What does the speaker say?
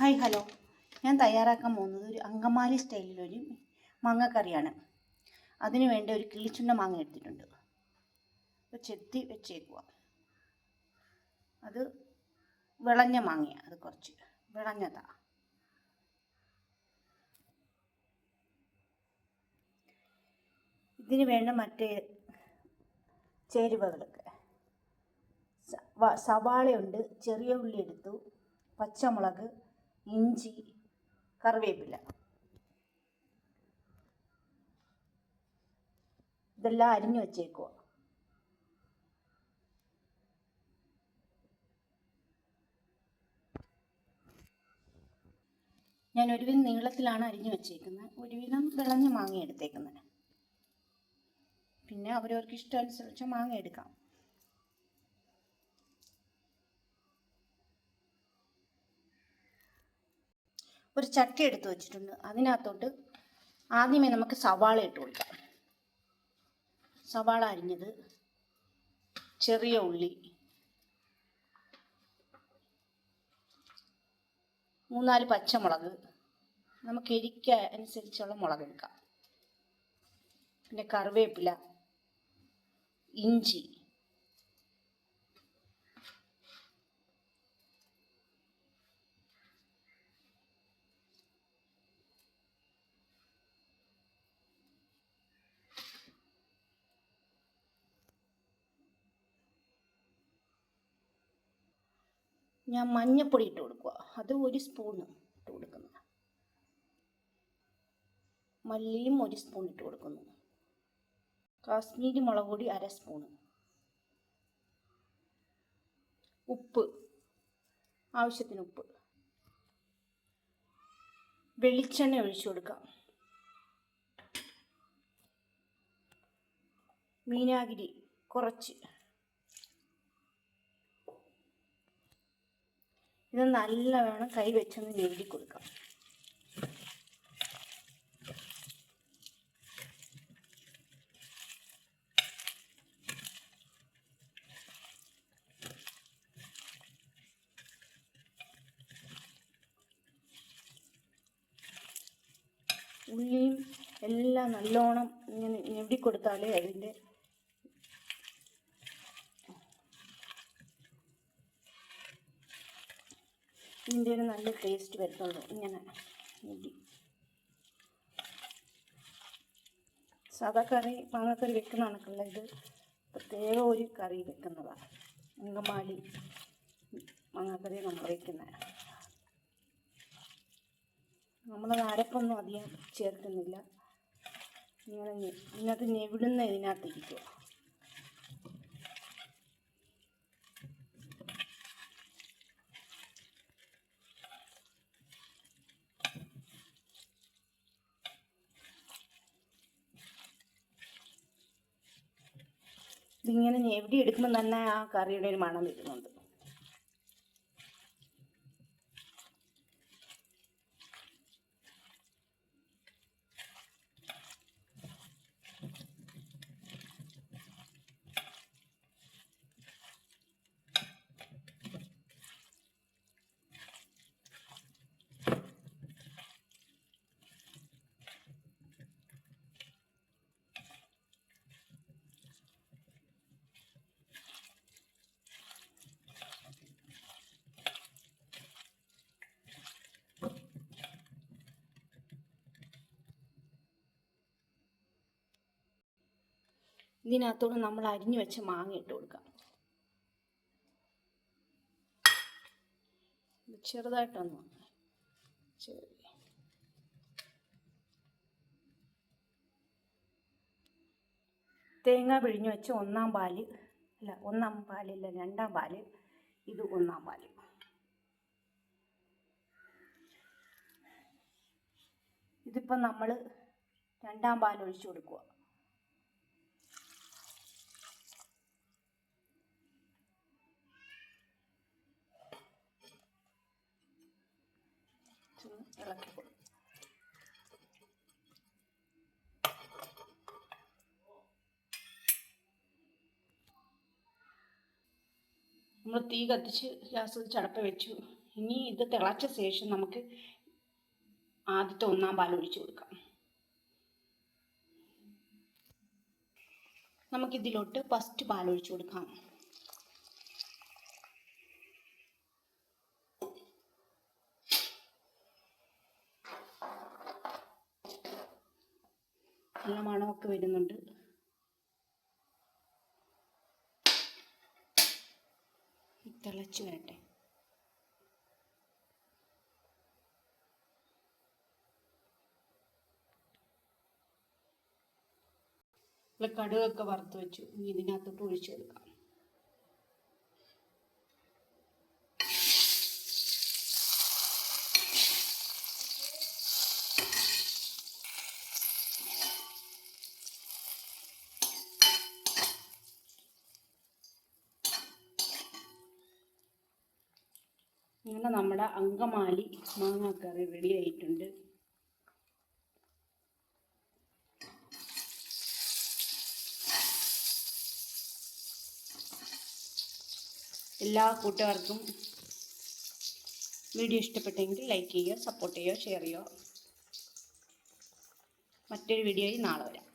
Hi hello. ഞാൻ തയ്യാറാക്കാൻ പോകുന്നത് ഒരു അങ്കമാലി സ്റ്റൈലിലൊരു മാങ്ങക്കറിയാണ്. അതിനു വേണ്ടി ഒരു കിളിച്ചുണ്ട മാങ്ങ എടുത്തിട്ടുണ്ട്. ചെത്തി വെച്ചേക്കുക അത് വിളഞ്ഞ മാങ്ങയാണ് അത് കുറച്ച് വിളഞ്ഞതാ. ഇതിന് വേണ്ട മറ്റേ ചേരുവകളൊക്കെ. സവാളയുണ്ട് ചെറിയ ഉള്ളി എടുത്തു പച്ചമുളക് ഇഞ്ചി കറിവേപ്പില. ഇതെല്ലാം അരിഞ്ഞു വച്ചേക്കുക ഞാൻ ഒരുവിധം നീളത്തിലാണ് അരിഞ്ഞു വച്ചേക്കുന്നത്. ഒരുവിധം വിളഞ്ഞ മാങ്ങ എടുത്തേക്കുന്നത് പിന്നെ അവരവർക്ക് ഇഷ്ടമനുസരിച്ച് മാങ്ങ എടുക്കാം ഒരു ചട്ടി എടുത്ത് വെച്ചിട്ടുണ്ട്. അതിനകത്തോട്ട് ആദ്യമേ നമുക്ക് സവാള ഇട്ട് കൊടുക്കാം. സവാള അരിഞ്ഞത് ചെറിയ ഉള്ളി. മൂന്നാൽ പച്ചമുളക്. നമുക്ക് എരിക്ക അനുസരിച്ചുള്ള മുളക് എടുക്കാം. പിന്നെ കറിവേപ്പില ഇഞ്ചി ഞാൻ മഞ്ഞപ്പൊടി ഇട്ട് കൊടുക്കുക അത് ഒരു സ്പൂണ് ഇട്ട് കൊടുക്കുന്നു. മല്ലിയും ഒരു സ്പൂൺ ഇട്ട് കൊടുക്കുന്നു. കാശ്മീരി മുളക് പൊടി അര സ്പൂണ് ഉപ്പ്. ആവശ്യത്തിന് ഉപ്പ്. വെളിച്ചെണ്ണ ഒഴിച്ചു കൊടുക്കാം. മീനാഗിരി കുറച്ച്. ഇത് നല്ല വേണം കൈ വെച്ചൊന്ന് ഞെരുടി കൊടുക്കാം. ഉള്ളിയും എല്ലാം നല്ലോണം ഇങ്ങനെ ഞെവിടി കൊടുത്താലേ അതിന്റെ ഇതിന്റെ ഒരു നല്ല ടേസ്റ്റ് വരുത്തുള്ളൂ ഇങ്ങനെ മുടി സാധാ കറി മാങ്ങക്കറി വെക്കുന്ന കണക്കുള്ള ഇത് പ്രത്യേക ഒരു കറി വെക്കുന്നതാണ് അങ്കമാലി മാങ്ങാക്കറി നമ്മൾ വെക്കുന്നത് നമ്മളത് അരപ്പൊന്നും അധികം ചേർക്കുന്നില്ല. ഇങ്ങനെ ഇതിനകത്ത് ഞെവിടുന്ന ഇതിനകത്ത് ഇതിങ്ങനെ ഞെവിടി എടുക്കുമ്പോൾ തന്നെ ആ കറിയുടെ ഒരു മണം വരുന്നുണ്ട്. ഇതിനകത്തോട് നമ്മൾ അരിഞ്ഞു വെച്ച മാങ്ങ ഇട്ട് കൊടുക്കാം. ചെറുതായിട്ടൊന്ന് തേങ്ങ പിഴിഞ്ഞ് വെച്ച് ഒന്നാം പാൽ അല്ല ഒന്നാം പാലില്ല രണ്ടാം പാൽ. ഇത് ഒന്നാം പാൽ. ഇതിപ്പം നമ്മൾ രണ്ടാം പാൽ ഒഴിച്ചു കൊടുക്കുക ഇളക്കി കൊടുക്കും. നമ്മൾ തീ കത്തിച്ച് ഗ്യാസ് ചടപ്പ് വെച്ചു. ഇനി ഇത് തിളച്ച ശേഷം നമുക്ക് ആദ്യത്തെ ഒന്നാം പാൽ ഒഴിച്ചു കൊടുക്കാം. നമുക്കിതിലോട്ട് ഫസ്റ്റ് പാൽ ഒഴിച്ചു കൊടുക്കാം. നല്ല മണമൊക്കെ വരുന്നുണ്ട്. തിളച്ച് വരട്ടെ. കടുകൊക്കെ വറുത്ത് വെച്ചു. ഇനി ഇതിനകത്തോട്ട് ഒഴിച്ചു കൊടുക്കാം. അങ്ങനെ നമ്മുടെ അങ്കമാലി മാങ്ങാക്കറി റെഡി ആയിട്ടുണ്ട്. എല്ലാ കൂട്ടുകാർക്കും വീഡിയോ ഇഷ്ടപ്പെട്ടെങ്കിൽ ലൈക്ക് ചെയ്യുക സപ്പോർട്ട് ചെയ്യുക ഷെയർ ചെയ്യുക. മറ്റൊരു വീഡിയോയിൽ നാളെ വരാം.